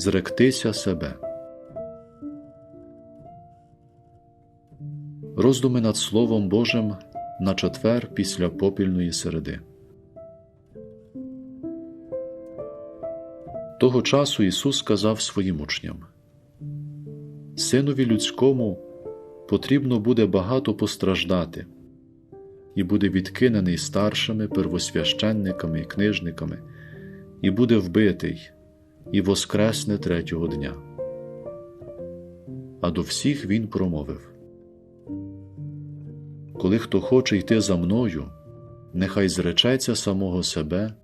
Зректися себе. Роздуми над Словом Божим на четвер після попільної середи. Того часу Ісус сказав своїм учням: Синові людському потрібно буде багато постраждати, і буде відкинений старшими первосвященниками і книжниками, і буде вбитий, і воскресне третього дня. А до всіх він промовив: Коли хто хоче йти за мною, нехай зречеться самого себе,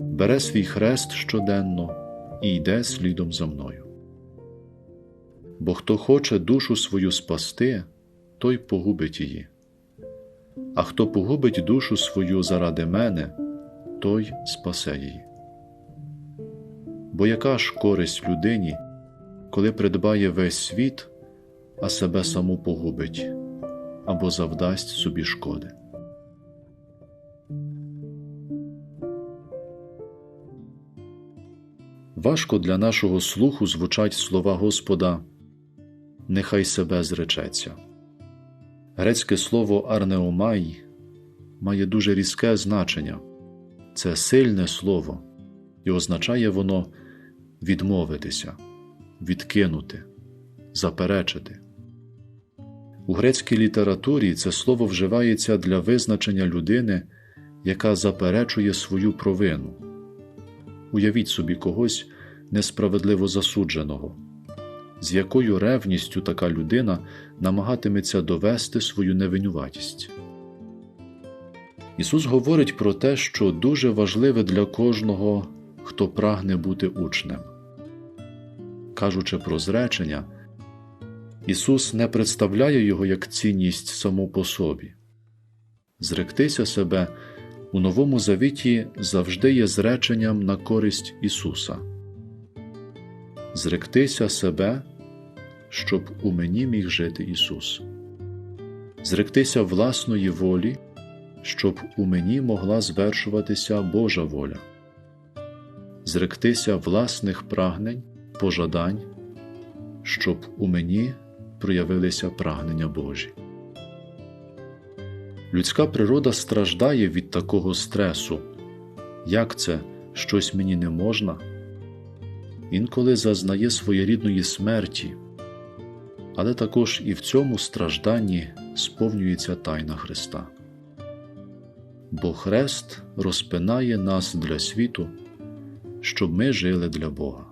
бере свій хрест щоденно і йде слідом за мною. Бо хто хоче душу свою спасти, той погубить її, а хто погубить душу свою заради мене, той спасе її. Бо яка ж користь людині, коли придбає весь світ, а себе саму погубить або завдасть собі шкоди? Важко для нашого слуху звучать слова Господа Нехай себе зречеться. Грецьке слово арнеомай має дуже різке значення це сильне слово, і означає воно відмовитися, відкинути, заперечити. У грецькій літературі це слово вживається для визначення людини, яка заперечує свою провину. Уявіть собі когось несправедливо засудженого, з якою ревністю така людина намагатиметься довести свою невинуватість. Ісус говорить про те, що дуже важливе для кожного, хто прагне бути учнем. Кажучи про зречення, Ісус не представляє його як цінність саму по собі. Зректися себе у Новому Завіті завжди є зреченням на користь Ісуса. Зректися себе, щоб у мені міг жити Ісус, зректися власної волі, щоб у мені могла звершуватися Божа воля, зректися власних прагнень, пожадань, щоб у мені проявилися прагнення Божі. Людська природа страждає від такого стресу. Як це щось мені не можна? Інколи зазнає своєрідної смерті, але також і в цьому стражданні сповнюється тайна Христа. Бо Хрест розпинає нас для світу, щоб ми жили для Бога.